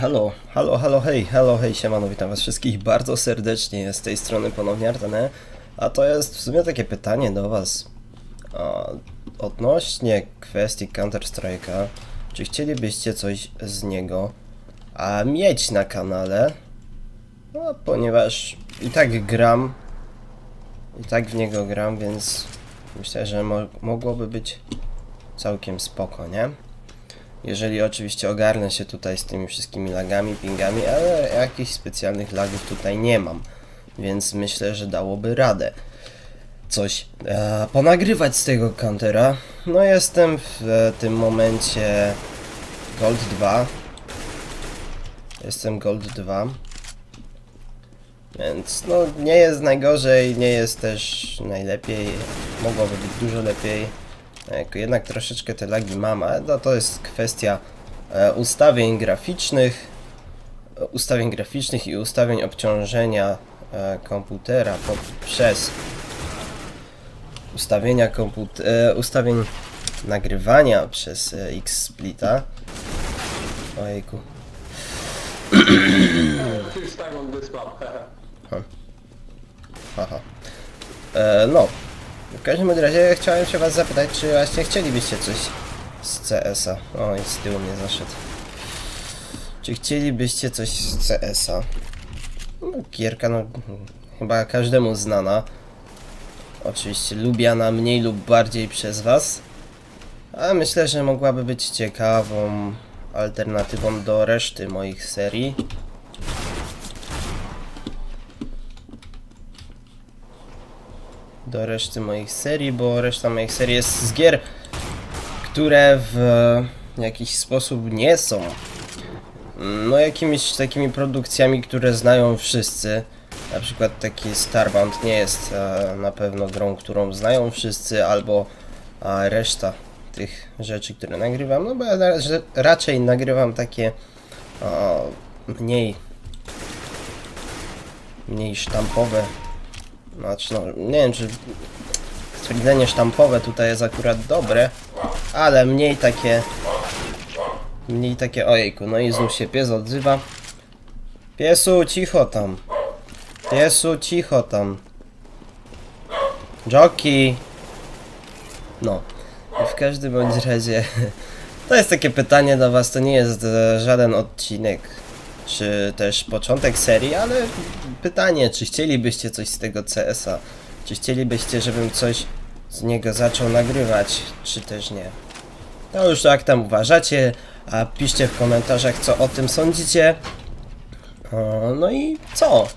Halo, halo, halo, hej, halo, hej, siemano, witam was wszystkich bardzo serdecznie, z tej strony ponownie Artane, a to jest w sumie takie pytanie do was a, odnośnie kwestii Counter-Strike'a, czy chcielibyście coś z niego a mieć na kanale, no, ponieważ i tak gram, i tak w niego gram, więc myślę, że mo mogłoby być całkiem spoko, nie? Jeżeli oczywiście ogarnę się tutaj z tymi wszystkimi lagami, pingami, ale jakichś specjalnych lagów tutaj nie mam, więc myślę, że dałoby radę coś e, ponagrywać z tego countera. No jestem w e, tym momencie Gold 2. Jestem Gold 2. Więc no nie jest najgorzej, nie jest też najlepiej. Mogłoby być dużo lepiej. Jednak troszeczkę te lagi mam, ale no, to jest kwestia e, ustawień graficznych, e, ustawień graficznych i ustawień obciążenia e, komputera poprzez ustawienia komput ustawień nagrywania przez X-Splita. Ojejku. Haha. E, no. W każdym razie chciałem się was zapytać, czy właśnie chcielibyście coś z CS-a. O, i z tyłu mnie zaszedł. Czy chcielibyście coś z CS-a? No, gierka, no, chyba każdemu znana. Oczywiście lubiana mniej lub bardziej przez was. A myślę, że mogłaby być ciekawą alternatywą do reszty moich serii. Do reszty moich serii, bo reszta moich serii jest z gier, które w jakiś sposób nie są no jakimiś takimi produkcjami, które znają wszyscy. Na przykład taki Starbound nie jest e, na pewno grą, którą znają wszyscy, albo reszta tych rzeczy, które nagrywam. No bo ja raczej nagrywam takie mniej mniej sztampowe znaczy, no, nie wiem, czy stwierdzenie sztampowe tutaj jest akurat dobre, ale mniej takie... Mniej takie... Ojejku, no i znów się pies odzywa. Piesu, cicho tam. Piesu, cicho tam. Joki. No. W każdym bądź razie... To jest takie pytanie do was, to nie jest e, żaden odcinek, czy też początek serii, ale pytanie, czy chcielibyście coś z tego CS-a? Czy chcielibyście, żebym coś z niego zaczął nagrywać, czy też nie? To już jak tam uważacie, a piszcie w komentarzach, co o tym sądzicie. O, no i co?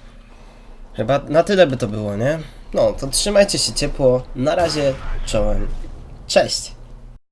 Chyba na tyle by to było, nie? No, to trzymajcie się ciepło. Na razie, czołem. Cześć!